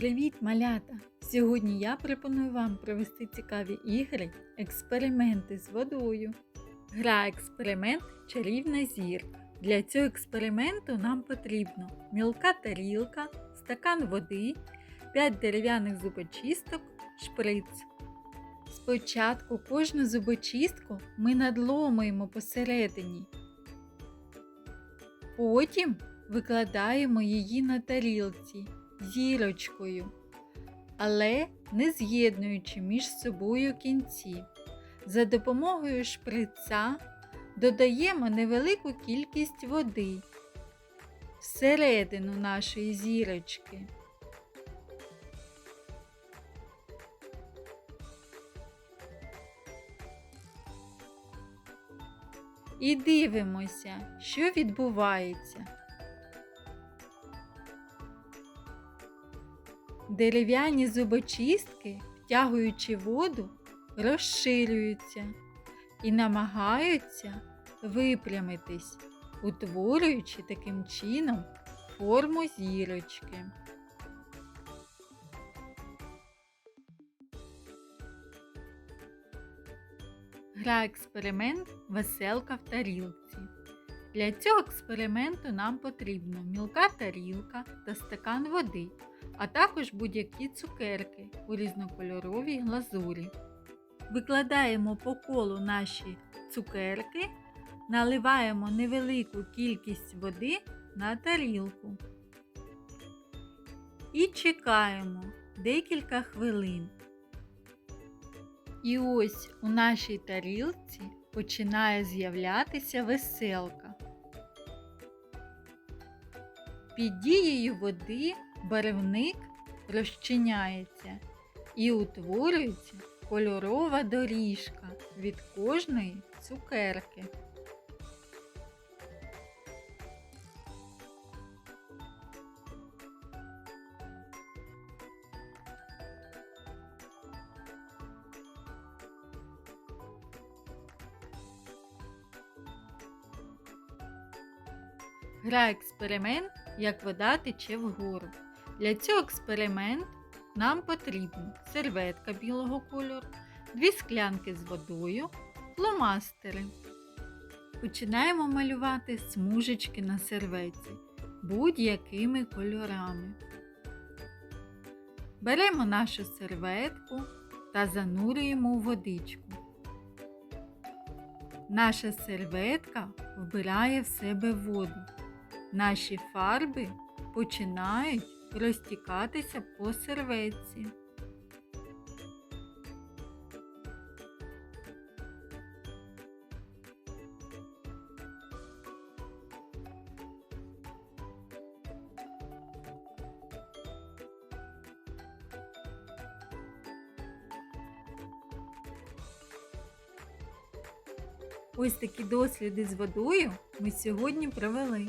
Привіт, малята! Сьогодні я пропоную вам провести цікаві ігри, експерименти з водою. Гра експеримент чарівна зірка. Для цього експерименту нам потрібно мілка тарілка, стакан води, 5 дерев'яних зубочисток, шприц. Спочатку кожну зубочистку ми надломуємо посередині. Потім викладаємо її на тарілці зірочкою, але не з'єднуючи між собою кінці. За допомогою шприца додаємо невелику кількість води всередину нашої зірочки. І дивимося, що відбувається. Дерев'яні зубочистки, втягуючи воду, розширюються і намагаються випрямитись, утворюючи таким чином форму зірочки. Гра експеримент Веселка в тарілці. Для цього експерименту нам потрібно мілка тарілка та стакан води, а також будь-які цукерки у різнокольоровій глазурі. Викладаємо по колу наші цукерки, наливаємо невелику кількість води на тарілку і чекаємо декілька хвилин. І ось у нашій тарілці починає з'являтися веселка. Під дією води барвник розчиняється і утворюється кольорова доріжка від кожної цукерки. Гра експеримент, як вода тече вгору. Для цього експерименту нам потрібна серветка білого кольору, дві склянки з водою, фломастери. Починаємо малювати смужечки на серветці будь-якими кольорами. Беремо нашу серветку та занурюємо у водичку. Наша серветка вбирає в себе воду. Наші фарби починають розтікатися по серветці. Ось такі досліди з водою ми сьогодні провели.